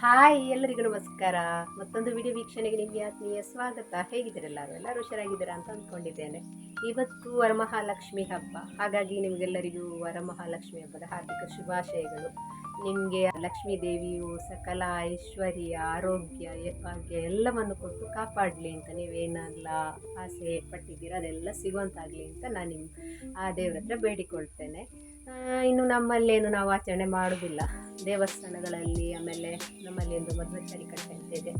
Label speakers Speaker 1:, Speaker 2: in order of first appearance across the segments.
Speaker 1: Hi ಎಲ್ಲರಿಗೂ ನಮಸ್ಕಾರ. ಮತ್ತೊಂದು ವಿಡಿಯೋ ವೀಕ್ಷಣೆಗೆ ನಿಮಗೆ ಆತ್ಮೀಯ ಸ್ವಾಗತ. ಹೇಗಿದ್ದೀರಲ್ಲ ಎಲ್ಲರೂ? ಹುಷಾರಾಗಿದ್ದೀರಾ ಅಂತ ಅಂದ್ಕೊಂಡಿದ್ದೇನೆ. ಇವತ್ತು ವರಮಹಾಲಕ್ಷ್ಮಿ ಹಬ್ಬ. ಹಾಗಾಗಿ ನಿಮಗೆಲ್ಲರಿಗೂ ವರಮಹಾಲಕ್ಷ್ಮಿ ಹಬ್ಬದ ಹಾರ್ದಿಕ ಶುಭಾಶಯಗಳು. ನಿಮಗೆ ಲಕ್ಷ್ಮೀ ದೇವಿಯು ಸಕಲ ಐಶ್ವರ್ಯ, ಆರೋಗ್ಯ ಭಾಗ್ಯ ಎಲ್ಲವನ್ನು ಕೊಟ್ಟು ಕಾಪಾಡಲಿ ಅಂತ ನೀವೇನೆಲ್ಲ ಆಸೆ ಪಟ್ಟಿದ್ದೀರಾ? ಅದೆಲ್ಲ ಸಿಗುವಂತಾಗಲಿ ಅಂತ ನಾನು ನಿಮ್ಮ ಆ ದೇವ್ರ ಹತ್ರ ಬೇಡಿಕೊಳ್ತೇನೆ. ಇನ್ನು ನಮ್ಮಲ್ಲೇನು ನಾವು ಆಚರಣೆ ಮಾಡೋದಿಲ್ಲ. ದೇವಸ್ಥಾನಗಳಲ್ಲಿ ಆಮೇಲೆ ನಮ್ಮಲ್ಲಿ ಒಂದು ಮಧ್ವಚಾರಿ ಕಟ್ಟೆ ಅಂತ ಇದೆ.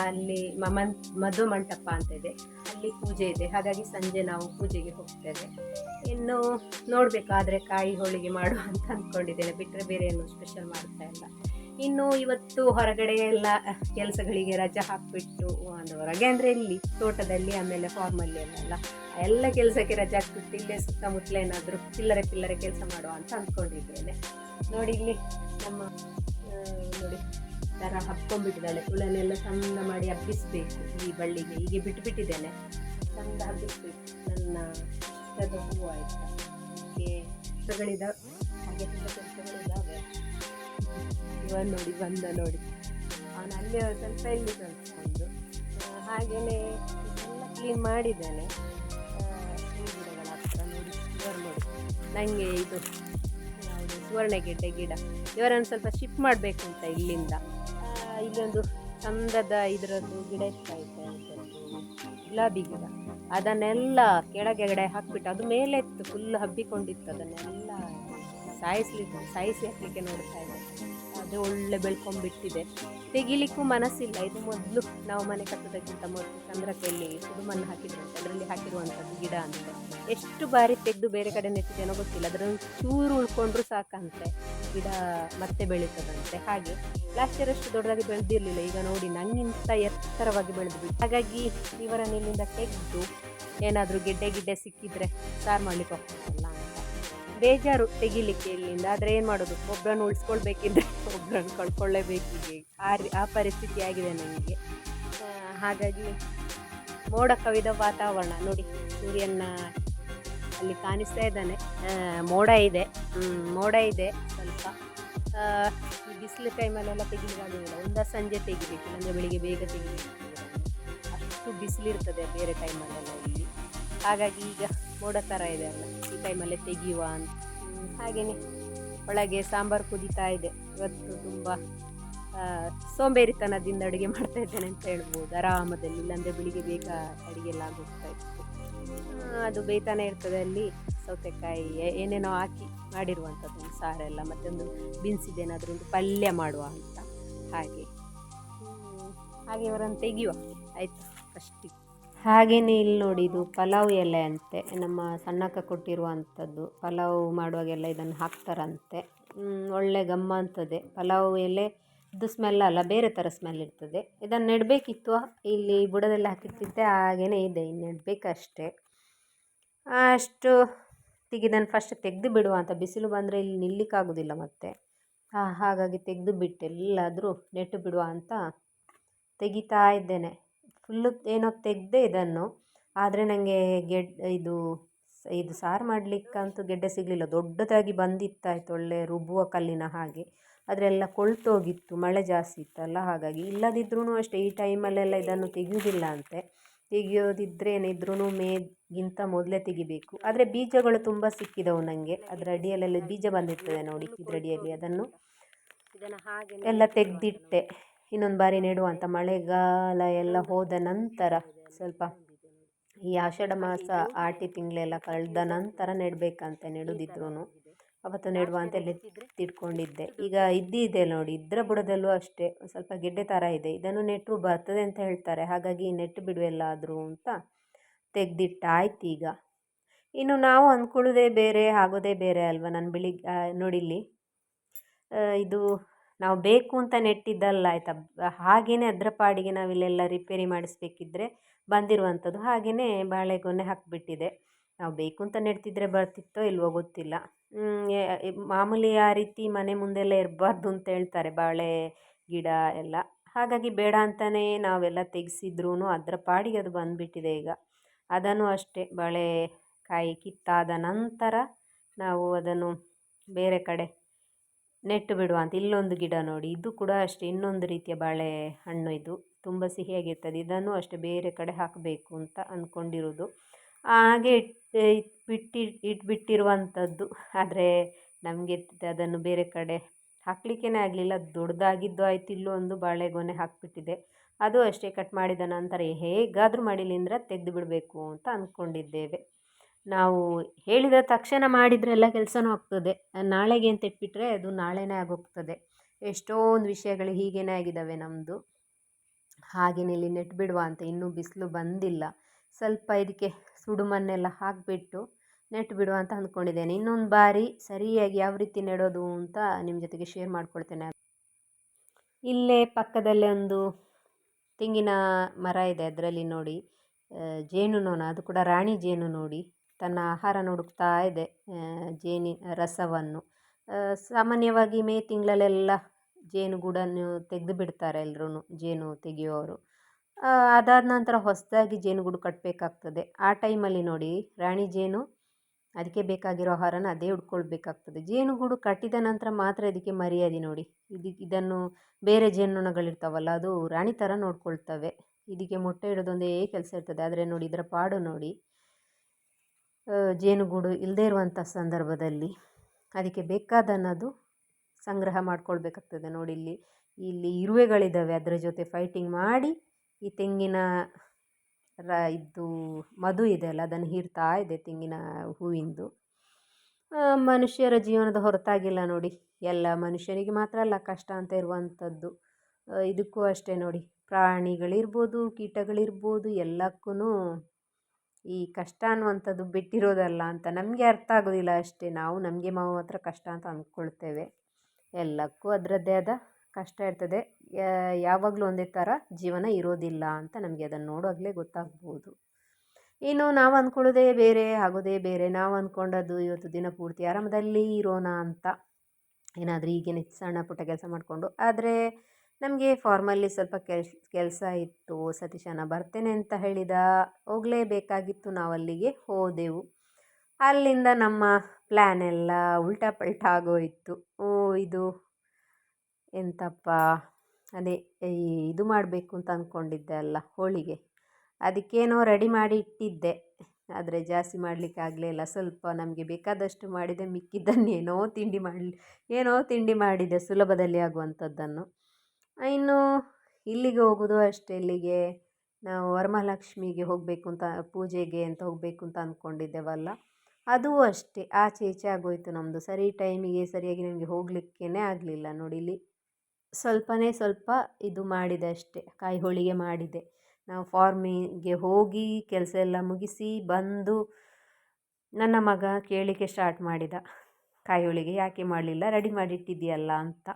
Speaker 1: ಅಲ್ಲಿ ಮಮನ್ ಮಧು ಮಂಟಪ ಅಂತ ಇದೆ. ಅಲ್ಲಿ ಪೂಜೆ ಇದೆ. ಹಾಗಾಗಿ ಸಂಜೆ ನಾವು ಪೂಜೆಗೆ ಹೋಗ್ತೇವೆ. ಇನ್ನು ನೋಡಬೇಕಾದ್ರೆ ಕಾಯಿ ಹೋಳಿಗೆ ಮಾಡುವ ಅಂತ ಅಂದ್ಕೊಂಡಿದ್ದೇನೆ ಬಿಟ್ಟರೆ ಬೇರೆ ಏನು ಸ್ಪೆಷಲ್ ಮಾಡ್ತಾ ಇಲ್ಲ. ಇನ್ನು ಇವತ್ತು ಹೊರಗಡೆ ಎಲ್ಲ ಕೆಲಸಗಳಿಗೆ ರಜೆ ಹಾಕಿಬಿಟ್ಟು ಒಂದು ಹೊರಗೆ ಅಂದರೆ ಇಲ್ಲಿ ತೋಟದಲ್ಲಿ, ಆಮೇಲೆ ಫಾರ್ಮಲ್ಲಿ ಎಲ್ಲ ಎಲ್ಲ ಕೆಲಸಕ್ಕೆ ರಜೆ ಹಾಕ್ಬಿಟ್ಟು ಇಲ್ಲೇ ಸುತ್ತಮುತ್ತಲ ಏನಾದರೂ ಚಿಲ್ಲರೆ ಪಿಲ್ಲರೆ ಕೆಲಸ ಮಾಡುವ ಅಂತ ಅಂದ್ಕೊಂಡಿದ್ದೇನೆ. ನೋಡಿ ಇಲ್ಲಿ ನಮ್ಮ ನೋಡಿ ಥರ ಹಬ್ಕೊಂಡ್ಬಿಟ್ಟಿದ್ದಾಳೆ. ಹುಳನೆಲ್ಲ ಚಂದ ಮಾಡಿ ಹಬ್ಬಿಸ್ಬೇಕು ಈ ಬಳ್ಳಿಗೆ. ಹೀಗೆ ಬಿಟ್ಟುಬಿಟ್ಟಿದ್ದೇನೆ ಚಂದ ಹಬ್ಬಿಸ್ಬೇಕು. ನನ್ನ ಇಷ್ಟದ ಹೂವು ಆಯಿತಾ? ಹಾಗೆ ಹಾಗೆ ತುಂಬ ಕೆಲಸಗಳಿದ್ದಾವೆ ಇವ ನೋಡಿ, ಬಂದ ನೋಡಿ. ಅವನು ಅಲ್ಲಿ ಸ್ವಲ್ಪ ಇಲ್ಲಿ ಸ್ವಲ್ಪ ಹಾಗೆಯೇ ಎಲ್ಲ ಕ್ಲೀನ್ ಮಾಡಿದ್ದೇನೆ. ಗಿಡಗಳ ನೋಡಿ, ಇವರು ನೋಡಿ. ನನಗೆ ಇದು, ಯಾವುದು, ಸುವರ್ಣಗೆಡ್ಡೆ ಗಿಡ. ಇವರನ್ನು ಸ್ವಲ್ಪ ಶಿಫ್ಟ್ ಮಾಡಬೇಕು ಅಂತ ಇಲ್ಲಿಂದ. ಇಲ್ಲೊಂದು ಚಂದದ ಇದರದ್ದು ಗಿಡ ಇದರದ್ದು ಗುಲಾಬಿ ಗಿಡ. ಅದನ್ನೆಲ್ಲ ಕೆಳಗೆಗಡೆ ಹಾಕ್ಬಿಟ್ಟು ಅದು ಮೇಲೆ ಇತ್ತು ಫುಲ್ ಹಬ್ಬಿಕೊಂಡಿತ್ತು ಅದನ್ನೆಲ್ಲ. ಸಾಯಿಸ್ಲಿಕ್ಕೆ ಸಾಯಿಸಿ ಹಾಕ್ಲಿಕ್ಕೆ ನೋಡ್ತಾ ಇದೆ ಅದು ಒಳ್ಳೆ ಬೆಳ್ಕೊಂಡ್ಬಿಟ್ಟಿದೆ ತೆಗಿಲಿಕ್ಕೂ ಮನಸ್ಸಿಲ್ಲ. ಇದು ಮೊದಲು ನಾವು ಮನೆ ಕಟ್ಟೋದಕ್ಕಿಂತ ಮೊದಲು ಚಂದ್ರಕೈಲಿ ಸುಡುಮಣ್ಣು ಹಾಕಿದ್ರಂತೆ ಅದರಲ್ಲಿ ಹಾಕಿರುವಂಥದ್ದು ಗಿಡ ಅಂತೆ. ಎಷ್ಟು ಬಾರಿ ತೆಗೆದು ಬೇರೆ ಕಡೆ ನೆಟ್ಟಿದ್ದೇನೋ ಗೊತ್ತಿಲ್ಲ. ಅದರಲ್ಲಿ ಚೂರು ಉಳ್ಕೊಂಡ್ರು ಸಾಕಂತೆ. ಗಿಡ ಮತ್ತೆ ಬೆಳೀತದಂತೆ. ಹಾಗೆ ಲಾಸ್ಟ್ ಇಯರ್ ಅಷ್ಟು ದೊಡ್ಡದಾಗಿ ಬೆಳೆದಿರಲಿಲ್ಲ. ಈಗ ನೋಡಿ ನಂಗಿಂತ ಎತ್ತರವಾಗಿ ಬೆಳೆದು ಹಾಗಾಗಿ ಇವರನ್ನು ಇಲ್ಲಿಂದ ತೆಗೆದು ಏನಾದರೂ ಗೆಡ್ಡೆ ಗಿಡ್ಡೆ ಸಿಕ್ಕಿದ್ರೆ ಸಾರು ಮಾಡಲಿಕ್ಕೆ ಹೋಗ್ತದಲ್ಲ ಅಂತ. ಬೇಜಾರು ತೆಗಿಲಿಕ್ಕೆ ಇಲ್ಲಿಂದ ಆದರೆ ಏನು ಮಾಡೋದು? ಒಬ್ಬರನ್ನು ಉಳಿಸ್ಕೊಳ್ಬೇಕಿದ್ರೆ ಒಬ್ಬರನ್ನು ಕಳ್ಕೊಳ್ಳೇಬೇಕಿದೆ. ಆ ರೀ, ಆ ಪರಿಸ್ಥಿತಿ ಆಗಿದೆ ನನಗೆ. ಹಾಗಾಗಿ ಮೋಡ ಕವಿದ ವಾತಾವರಣ. ನೋಡಿ ಸೂರ್ಯನ ಅಲ್ಲಿ ಕಾಣಿಸ್ತಾ ಇದ್ದಾನೆ. ಮೋಡ ಇದೆ. ಮೋಡ ಇದೆ ಸ್ವಲ್ಪ. ಈ ಬಿಸಿಲು ಟೈಮಲ್ಲೆಲ್ಲ ತೆಗಿಲಿಕ್ಕಾಗೋದಿಲ್ಲ ಒಂದ ಸಂಜೆ ತೆಗಿಬೇಕು. ಅಂದರೆ ಬೆಳಿಗ್ಗೆ ಬೇಗ ತೆಗಿಬೇಕು ಅಷ್ಟು ಬಿಸಿಲಿರ್ತದೆ ಬೇರೆ ಟೈಮಲ್ಲೆಲ್ಲ ಇಲ್ಲಿ. ಹಾಗಾಗಿ ಈಗ ಮೋಡ ಥರ ಇದೆ ಅಲ್ಲ, ಈ ಟೈಮಲ್ಲೇ ತೆಗೆಯುವ ಅಂತ. ಹಾಗೆಯೇ ಒಳಗೆ ಸಾಂಬಾರು ಕುದೀತಾ ಇದೆ. ಇವತ್ತು ತುಂಬ ಸೋಂಬೇರಿತನದಿಂದ ಅಡುಗೆ ಮಾಡ್ತಾ ಇದ್ದೇನೆ ಅಂತ ಹೇಳ್ಬೋದು. ಆರಾಮದಲ್ಲಿ, ಇಲ್ಲಾಂದರೆ ಬೆಳಿಗ್ಗೆ ಬೇಗ ಅಡುಗೆ ಎಲ್ಲ ಆಗೋಗ್ತಾ ಇತ್ತು. ಅದು ಬೇಯ್ತಾನೆ ಇರ್ತದೆ ಅಲ್ಲಿ, ಸೌತೆಕಾಯಿ ಏನೇನೋ ಹಾಕಿ ಮಾಡಿರುವಂಥದ್ದು ಸಾರೆಲ್ಲ ಮತ್ತೊಂದು ಬೀನ್ಸಿದ್ದೇನಾದರೂ ಒಂದು ಪಲ್ಯ ಮಾಡುವ ಅಂತ. ಹಾಗೆ. ಹಾಗೆ ಇವರನ್ನು ತೆಗೆಯುವ. ಆಯಿತು ಫಸ್ಟಿಗೆ ಹಾಗೆಯೇ ಇಲ್ಲಿ ನೋಡಿ, ಇದು ಪಲಾವ್ ಎಲೆ ಅಂತೆ. ನಮ್ಮ ಸಣ್ಣಕ್ಕ ಕೊಟ್ಟಿರುವಂಥದ್ದು. ಪಲಾವ್ ಮಾಡುವಾಗೆಲ್ಲ ಇದನ್ನು ಹಾಕ್ತಾರಂತೆ. ಒಳ್ಳೆ ಗಮ್ಮ ಅಂತದೆ. ಪಲಾವ್ ಎಲೆ ಇದು ಸ್ಮೆಲ್ ಅಲ್ಲ, ಬೇರೆ ಥರ ಸ್ಮೆಲ್ ಇರ್ತದೆ. ಇದನ್ನು ನೆಡಬೇಕಿತ್ತು. ಇಲ್ಲಿ ಬುಡದಲ್ಲಿ ಹಾಕಿತ್ತಿದ್ದೆ ಹಾಗೆಯೇ ಇದೆ. ಇನ್ನು ನೆಡಬೇಕಷ್ಟೇ. ಅಷ್ಟು ಇದನ್ನು ಫಸ್ಟ್ ತೆಗೆದು ಬಿಡುವ ಅಂತ. ಬಿಸಿಲು ಬಂದರೆ ಇಲ್ಲಿ ನಿಲ್ಲಿಕ್ಕಾಗೋದಿಲ್ಲ ಮತ್ತೆ. ಹಾಗಾಗಿ ತೆಗೆದು ಬಿಟ್ಟೆಲ್ಲಾದರೂ ನೆಟ್ಟು ಬಿಡುವ ಅಂತ ತೆಗಿತಾ ಇದ್ದೇನೆ. ಫುಲ್ಲು ಏನೋ ತೆಗೆದೆ ಇದನ್ನು. ಆದರೆ ನನಗೆ ಗೆಡ್ ಇದು ಇದು ಸಾರು ಮಾಡಲಿಕ್ಕಂತೂ ಗೆಡ್ಡೆ ಸಿಗಲಿಲ್ಲ. ದೊಡ್ಡದಾಗಿ ಬಂದಿತ್ತಾಯ್ತು ಒಳ್ಳೆ ರುಬ್ಬುವ ಕಲ್ಲಿನ ಹಾಗೆ. ಅದರೆಲ್ಲ ಕೊಳ್ತೋಗಿತ್ತು ಮಳೆ ಜಾಸ್ತಿ ಇತ್ತಲ್ಲ ಹಾಗಾಗಿ. ಇಲ್ಲದಿದ್ರೂ ಅಷ್ಟೇ ಈ ಟೈಮಲ್ಲೆಲ್ಲ ಇದನ್ನು ತೆಗೆಯೋದಿಲ್ಲ ಅಂತೆ ತೆಗೆಯೋದಿದ್ರೆ ಏನಿದ್ರೂ ಮೇಗಿಂತ ಮೊದಲೇ ತೆಗಿಬೇಕು. ಆದರೆ ಬೀಜಗಳು ತುಂಬ ಸಿಕ್ಕಿದವು ನನಗೆ ಅದರ ಅಡಿಯಲ್ಲೆಲ್ಲ ಬೀಜ ಬಂದಿರ್ತದೆ ನೋಡಿ ಇದರಡಿಯಲ್ಲಿ ಅದನ್ನು ಇದನ್ನು ಹಾಗೆ ಎಲ್ಲ ತೆಗೆದಿಟ್ಟೆ. ಇನ್ನೊಂದು ಬಾರಿ ನೆಡುವ ಅಂತ ಮಳೆಗಾಲ ಎಲ್ಲ ಹೋದ ನಂತರ ಸ್ವಲ್ಪ ಈ ಆಷಾಢ ಮಾಸ ಆಟಿ ತಿಂಗಳೆಲ್ಲ ಕಳೆದ ನಂತರ ನೆಡಬೇಕಂತ ನೆಡುದಿದ್ರು ಅವತ್ತು ನೆಡುವ ಅಂತ ಎಲ್ಲ ತಿಳ್ಕೊಂಡಿದ್ದೆ ಈಗ ಇದ್ದಿದೆ ನೋಡಿ, ಇದ್ರ ಬುಡದಲ್ಲೂ ಅಷ್ಟೇ ಸ್ವಲ್ಪ ಗೆಡ್ಡೆ ಥರ ಇದೆ. ಇದನ್ನು ನೆಟ್ಟರು ಬರ್ತದೆ ಅಂತ ಹೇಳ್ತಾರೆ. ಹಾಗಾಗಿ ನೆಟ್ಟು ಬಿಡುವೆಲ್ಲಾದರೂ ಅಂತ ತೆಗೆದಿಟ್ಟಾಯ್ತು ಈಗ. ಇನ್ನು ನಾವು ಅಂದ್ಕೊಳ್ಳೋದೇ ಬೇರೆ, ಆಗೋದೇ ಬೇರೆ ಅಲ್ವಾ ನಾನು ಬೆಳಿಗ್ಗೆ ನೋಡಿಲ್ಲಿ. ಇದು ನಾವು ಬೇಕು ಅಂತ ನೆಟ್ಟಿದ್ದಲ್ಲ ಆಯಿತಾ? ಹಾಗೆಯೇ ಅದರ ಪಾಡಿಗೆ ನಾವಿಲ್ಲೆಲ್ಲ ರಿಪೇರಿ ಮಾಡಿಸ್ಬೇಕಿದ್ರೆ ಬಂದಿರುವಂಥದ್ದು ಹಾಗೆಯೇ ಬಾಳೆಗೊನೆ ಹಾಕಿಬಿಟ್ಟಿದೆ. ನಾವು ಬೇಕು ಅಂತ ನೆಡ್ತಿದ್ರೆ ಬರ್ತಿತ್ತೋ ಇಲ್ವೋ ಗೊತ್ತಿಲ್ಲ. ಮಾಮೂಲಿ ಆ ರೀತಿ ಮನೆ ಮುಂದೆಲ್ಲ ಇರಬಾರ್ದು ಅಂತ ಹೇಳ್ತಾರೆ ಬಾಳೆ, ಗಿಡ ಎಲ್ಲ. ಹಾಗಾಗಿ ಬೇಡ ಅಂತಲೇ ನಾವೆಲ್ಲ ತೆಗೆಸಿದ್ರೂ ಅದರ ಪಾಡಿಗೆ ಅದು ಬಂದುಬಿಟ್ಟಿದೆ ಈಗ. ಅದನ್ನು ಅಷ್ಟೇ ಬಾಳೆಕಾಯಿ ಕಿತ್ತಾದ ನಂತರ ನಾವು ಅದನ್ನು ಬೇರೆ ಕಡೆ ನೆಟ್ಟು ಬಿಡುವ ಅಂತ. ಇಲ್ಲೊಂದು ಗಿಡ ನೋಡಿ. ಇದು ಕೂಡ ಅಷ್ಟೇ, ಇನ್ನೊಂದು ರೀತಿಯ ಬಾಳೆ ಹಣ್ಣು ಇದು. ತುಂಬ ಸಿಹಿಯಾಗಿರ್ತದೆ. ಇದನ್ನು ಅಷ್ಟೇ ಬೇರೆ ಕಡೆ ಹಾಕಬೇಕು ಅಂತ ಅಂದ್ಕೊಂಡಿರೋದು ಹಾಗೆ ಇಟ್ಟು ಬಿಟ್ಟು ಇಟ್ಬಿಟ್ಟಿರುವಂಥದ್ದು ಆದರೆ ನಮಗೆ ಅದನ್ನು ಬೇರೆ ಕಡೆ ಹಾಕಲಿಕ್ಕೇ ಆಗಲಿಲ್ಲ. ದೊಡ್ಡದಾಗಿದ್ದು ಆಯ್ತು, ಇಲ್ಲೊಂದು ಬಾಳೆಗೊನೆ ಹಾಕಿಬಿಟ್ಟಿದೆ. ಅದು ಅಷ್ಟೇ ಕಟ್ ಮಾಡಿದ ನಂತರ ಹೇಗಾದರೂ ಮಾಡಿಲಿಂದ್ರೆ ತೆಗೆದು ಬಿಡಬೇಕು ಅಂತ ಅಂದ್ಕೊಂಡಿದ್ದೇವೆ ನಾವು ಹೇಳಿದ ತಕ್ಷಣ ಮಾಡಿದರೆ ಎಲ್ಲ ಕೆಲಸನೂ ಆಗ್ತದೆ. ನಾಳೆಗೆ ಅಂತ ಇಟ್ಬಿಟ್ರೆ ಅದು ನಾಳೆನೇ ಆಗೋಗ್ತದೆ. ಎಷ್ಟೊಂದು ವಿಷಯಗಳು ಹೀಗೇ ಆಗಿದ್ದಾವೆ ನಮ್ಮದು ಹಾಗೆಯೇ ಇಲ್ಲಿ ನೆಟ್ಬಿಡುವ ಅಂತ ಇನ್ನೂ ಬಿಸಿಲು ಬಂದಿಲ್ಲ. ಸ್ವಲ್ಪ ಇದಕ್ಕೆ ಸುಡುಮನ್ನೆಲ್ಲ ಹಾಕಿಬಿಟ್ಟು ನೆಟ್ಟು ಬಿಡುವ ಅಂತ ಅಂದ್ಕೊಂಡಿದ್ದೇನೆ. ಇನ್ನೊಂದು ಬಾರಿ ಸರಿಯಾಗಿ ಯಾವ ರೀತಿ ನೆಡೋದು ಅಂತ ನಿಮ್ಮ ಜೊತೆಗೆ ಶೇರ್ ಮಾಡ್ಕೊಳ್ತೇನೆ. ಇಲ್ಲೇ ಪಕ್ಕದಲ್ಲೇ ಒಂದು ತೆಂಗಿನ ಮರ ಇದೆ ಅದರಲ್ಲಿ ನೋಡಿ. ಜೇನುನೊಣ, ಅದು ಕೂಡ ರಾಣಿ ಜೇನು ನೋಡಿ. ತನ್ನ ಆಹಾರ ಹುಡುಕ್ತಾ ಇದೆ ಜೇನಿ, ರಸವನ್ನು. ಸಾಮಾನ್ಯವಾಗಿ ಮೇ ತಿಂಗಳಲ್ಲೆಲ್ಲ ಜೇನುಗೂಡನ್ನು ತೆಗೆದು ಬಿಡ್ತಾರೆ ಎಲ್ರೂ ಜೇನು ತೆಗೆಯೋರು. ಅದಾದ ನಂತರ ಹೊಸದಾಗಿ ಜೇನುಗೂಡು ಕಟ್ಟಬೇಕಾಗ್ತದೆ ಆ ಟೈಮಲ್ಲಿ ನೋಡಿ, ರಾಣಿ ಜೇನು ಅದಕ್ಕೆ ಬೇಕಾಗಿರೋ ಆಹಾರನ ಅದೇ ಹುಡ್ಕೊಳ್ಬೇಕಾಗ್ತದೆ ಜೇನುಗೂಡು ಕಟ್ಟಿದ ನಂತರ ಮಾತ್ರ ಇದಕ್ಕೆ ಮರ್ಯಾದೆ ನೋಡಿ. ಇದು, ಇದನ್ನು ಬೇರೆ ಜೇನುನೊಣಗಳಿರ್ತಾವಲ್ಲ ಅದು ರಾಣಿ ಥರ ನೋಡ್ಕೊಳ್ತವೆ. ಇದಕ್ಕೆ ಮೊಟ್ಟೆ ಇಡೋದೊಂದೇ ಕೆಲಸ ಇರ್ತದೆ. ಆದರೆ ನೋಡಿ, ಇದರ ಪಾಡು ನೋಡಿ. ಜೇನುಗೂಡು ಇಲ್ಲದೇ ಇರುವಂಥ ಸಂದರ್ಭದಲ್ಲಿ ಅದಕ್ಕೆ ಬೇಕಾದನ್ನದು ಸಂಗ್ರಹ ಮಾಡ್ಕೊಳ್ಬೇಕಾಗ್ತದೆ. ನೋಡಿ ಇಲ್ಲಿ ಇಲ್ಲಿ ಇರುವೆಗಳಿದ್ದಾವೆ ಅದರ ಜೊತೆ ಫೈಟಿಂಗ್ ಮಾಡಿ ಈ ತೆಂಗಿನ ರ ಇದ್ದು ಮಧು ಇದೆ ಅಲ್ಲ ಅದನ್ನು ಹೀರ್ತಾ ಇದೆ ತೆಂಗಿನ ಹೂವಿಂದು. ಮನುಷ್ಯರ ಜೀವನದ ಹೊರತಾಗಿಲ್ಲ ನೋಡಿ. ಎಲ್ಲ ಮನುಷ್ಯನಿಗೆ ಮಾತ್ರ ಅಲ್ಲ, ಕಷ್ಟ ಅಂತ ಇರುವಂಥದ್ದು. ಇದಕ್ಕೂ ಅಷ್ಟೇ ನೋಡಿ. ಪ್ರಾಣಿಗಳಿರ್ಬೋದು, ಕೀಟಗಳಿರ್ಬೋದು ಎಲ್ಲಕ್ಕೂ ಈ ಕಷ್ಟ ಅನ್ನುವಂಥದ್ದು ಬಿಟ್ಟಿರೋದಲ್ಲ ಅಂತ ನಮಗೆ ಅರ್ಥ ಆಗೋದಿಲ್ಲ ಅಷ್ಟೇ. ನಾವು ನಮಗೆ ಮಾತ್ರ ಕಷ್ಟ ಅಂತ ಅಂದ್ಕೊಳ್ತೇವೆ. ಎಲ್ಲಕ್ಕೂ ಅದರದ್ದೇ ಆದ ಕಷ್ಟ ಇರ್ತದೆ. ಯಾವಾಗಲೂ ಒಂದೇ ಥರ ಜೀವನ ಇರೋದಿಲ್ಲ ಅಂತ ನಮಗೆ ಅದನ್ನು ನೋಡುವಾಗಲೇ ಗೊತ್ತಾಗ್ಬೋದು. ಇನ್ನು ನಾವು ಅಂದ್ಕೊಳ್ಳೋದೇ ಬೇರೆ, ಆಗೋದೇ ಬೇರೆ. ನಾವು ಅಂದ್ಕೊಂಡದ್ದು ಇವತ್ತು ದಿನ ಪೂರ್ತಿ ಆರಾಮದಲ್ಲಿ ಇರೋಣ ಅಂತ. ಏನಾದರೂ ಹೀಗೆ ಸಣ್ಣ ಪುಟ್ಟ ಕೆಲಸ ಮಾಡಿಕೊಂಡು. ಆದರೆ ನಮಗೆ ಫಾರ್ಮಲ್ಲಿ ಸ್ವಲ್ಪ ಕೆಲ್ಸ, ಕೆಲಸ ಇತ್ತು ಸತೀಶನ ಬರ್ತೇನೆ ಅಂತ ಹೇಳಿದ, ಹೋಗಲೇಬೇಕಾಗಿತ್ತು ನಾವು ಅಲ್ಲಿಗೆ ಹೋದೆವು. ಅಲ್ಲಿಂದ ನಮ್ಮ ಪ್ಲ್ಯಾನ್ ಎಲ್ಲ ಉಲ್ಟಾ ಪಲ್ಟಾ ಆಗೋಯಿತು. ಓ, ಇದು ಎಂತಪ್ಪ, ಅದೇ ಇದು ಮಾಡಬೇಕು ಅಂತ ಅಂದ್ಕೊಂಡಿದ್ದೆ ಅಲ್ಲ, ಹೋಳಿಗೆ. ಅದಕ್ಕೇನೋ ರೆಡಿ ಮಾಡಿ ಇಟ್ಟಿದ್ದೆ. ಆದರೆ ಜಾಸ್ತಿ ಮಾಡಲಿಕ್ಕೆ ಆಗಲೇ ಸ್ವಲ್ಪ ನಮಗೆ ಬೇಕಾದಷ್ಟು ಮಾಡಿದೆ ಮಿಕ್ಕಿದ್ದನ್ನು ಏನೋ ತಿಂಡಿ ಮಾಡಲಿ, ಏನೋ ತಿಂಡಿ ಮಾಡಿದೆ, ಸುಲಭದಲ್ಲಿ ಆಗುವಂಥದ್ದನ್ನು. ಇನ್ನು ಇಲ್ಲಿಗೆ ಹೋಗೋದು ಅಷ್ಟೇ, ಇಲ್ಲಿಗೆ ನಾವು ವರಮಹಾಲಕ್ಷ್ಮಿಗೆ ಹೋಗಬೇಕು ಅಂತ, ಪೂಜೆಗೆ ಅಂತ ಹೋಗಬೇಕು ಅಂತ ಅಂದ್ಕೊಂಡಿದ್ದೇವಲ್ಲ ಅದೂ ಅಷ್ಟೇ, ಆಚೆ ಈಚೆ ಆಗೋಯಿತು ನಮ್ಮದು ಸರಿ, ಟೈಮಿಗೆ ಸರಿಯಾಗಿ ನಮಗೆ ಹೋಗಲಿಕ್ಕೇ ಆಗಲಿಲ್ಲ ನೋಡಿ ಇಲ್ಲಿ. ಸ್ವಲ್ಪನೇ ಸ್ವಲ್ಪ ಇದು ಮಾಡಿದೆ ಅಷ್ಟೇ, ಕಾಯಿ ಹೋಳಿಗೆ ಮಾಡಿದೆ. ನಾವು ಫಾರ್ಮಿಗೆ ಹೋಗಿ ಕೆಲಸ ಎಲ್ಲ ಮುಗಿಸಿ ಬಂದು ನನ್ನ ಮಗ ಕೇಳಲಿಕ್ಕೆ ಸ್ಟಾರ್ಟ್ ಮಾಡಿದ. ಕಾಯಿ ಹೋಳಿಗೆ ಯಾಕೆ ಮಾಡಲಿಲ್ಲ, ರೆಡಿ ಮಾಡಿಟ್ಟಿದ್ದೀಯಲ್ಲ ಅಂತ.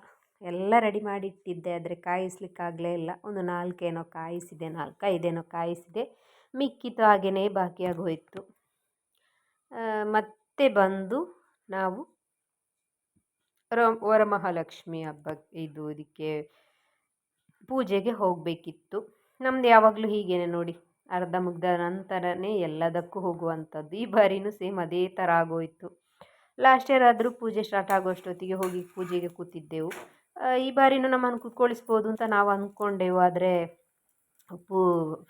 Speaker 1: ಎಲ್ಲ ರೆಡಿ ಮಾಡಿಟ್ಟಿದ್ದೆ, ಆದರೆ ಕಾಯಿಸ್ಲಿಕ್ಕಾಗಲೇ ಇಲ್ಲ. ಒಂದು ನಾಲ್ಕೇನೋ ಕಾಯಿಸಿದೆ, ನಾಲ್ಕೈದೇನೋ ಕಾಯಿಸಿದೆ. ಮಿಕ್ಕಿತು ಹಾಗೆಯೇ ಬಾಕಿಯಾಗಿ ಹೋಯಿತು ಮತ್ತೆ ಬಂದು ನಾವು ರ, ವರಮಹಾಲಕ್ಷ್ಮಿ ಹಬ್ಬ, ಇದು ಇದಕ್ಕೆ ಪೂಜೆಗೆ ಹೋಗಬೇಕಿತ್ತು. ನಮ್ದು ಯಾವಾಗಲೂ ಹೀಗೇನೆ ನೋಡಿ, ಅರ್ಧ ಮುಗ್ದ ನಂತರನೇ ಎಲ್ಲದಕ್ಕೂ ಹೋಗುವಂಥದ್ದು. ಈ ಬಾರಿನೂ ಸೇಮ್ ಅದೇ ಥರ ಆಗೋಯಿತು. ಲಾಸ್ಟ್ ಇಯರ್ ಆದರೂ ಪೂಜೆ ಸ್ಟಾರ್ಟ್ ಆಗೋಷ್ಟೊತ್ತಿಗೆ ಹೋಗಿ ಪೂಜೆಗೆ ಕೂತಿದ್ದೆವು. ಈ ಬಾರಿನೂ ನಮ್ಮನ್ನು ಕೂತ್ಕೊಳಿಸ್ಬೋದು ಅಂತ ನಾವು ಅಂದ್ಕೊಂಡೆವು ಆದರೆ ಪೂ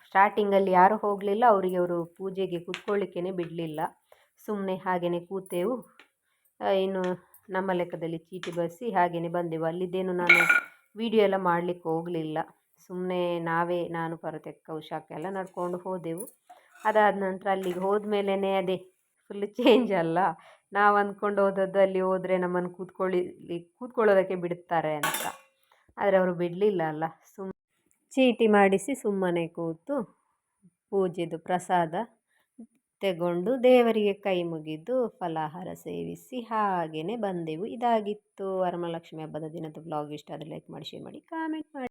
Speaker 1: ಸ್ಟಾರ್ಟಿಂಗಲ್ಲಿ ಯಾರೂ ಹೋಗಲಿಲ್ಲ, ಅವರಿಗೆ ಅವರು ಪೂಜೆಗೆ ಕೂತ್ಕೊಳ್ಳಿಕ್ಕೇ ಬಿಡಲಿಲ್ಲ. ಸುಮ್ಮನೆ ಹಾಗೆಯೇ ಕೂತೆವು. ಇನ್ನು ನಮ್ಮ ಲೆಕ್ಕದಲ್ಲಿ ಚೀಟಿ ಬರೆಸಿ ಹಾಗೆಯೇ ಬಂದೆವು. ಅಲ್ಲಿದ್ದೇನು ನಾನು ವೀಡಿಯೋ ಎಲ್ಲ ಮಾಡಲಿಕ್ಕೆ ಹೋಗಲಿಲ್ಲ. ಸುಮ್ಮನೆ ನಾವೇ, ನಾನು ಪರತೆ ಕೌಶಾಕ ಎಲ್ಲ ನಡ್ಕೊಂಡು ಹೋದೆವು. ಅದಾದ ನಂತರ ಅಲ್ಲಿಗೆ ಹೋದ್ಮೇಲೆ ಅದೇ ಫುಲ್ ಚೇಂಜ್ ಅಲ್ಲ. ನಾವು ಅಂದ್ಕೊಂಡು ಹೋದದ್ದು ಅಲ್ಲಿ ಹೋದರೆ ನಮ್ಮನ್ನು ಕೂತ್ಕೊಳ್ಳಿ ಕೂತ್ಕೊಳ್ಳೋದಕ್ಕೆ ಬಿಡ್ತಾರೆ ಅಂತ. ಆದರೆ ಅವರು ಬಿಡಲಿಲ್ಲ ಅಲ್ಲ. ಸುಮ್, ಚೀಟಿ ಮಾಡಿಸಿ ಸುಮ್ಮನೆ ಕೂತು ಪೂಜೆದು ಪ್ರಸಾದ ತಗೊಂಡು ದೇವರಿಗೆ ಕೈ ಮುಗಿದು ಫಲಾಹಾರ ಸೇವಿಸಿ ಹಾಗೆಯೇ ಬಂದೆವು. ಇದಾಗಿತ್ತು. ವರಮಹಾಲಕ್ಷ್ಮಿ ಹಬ್ಬದ ದಿನದ ಬ್ಲಾಗ್ ಇಷ್ಟ ಆದರೆ ಲೈಕ್ ಮಾಡಿ ಶೇರ್ ಮಾಡಿ ಕಾಮೆಂಟ್ ಮಾಡಿ.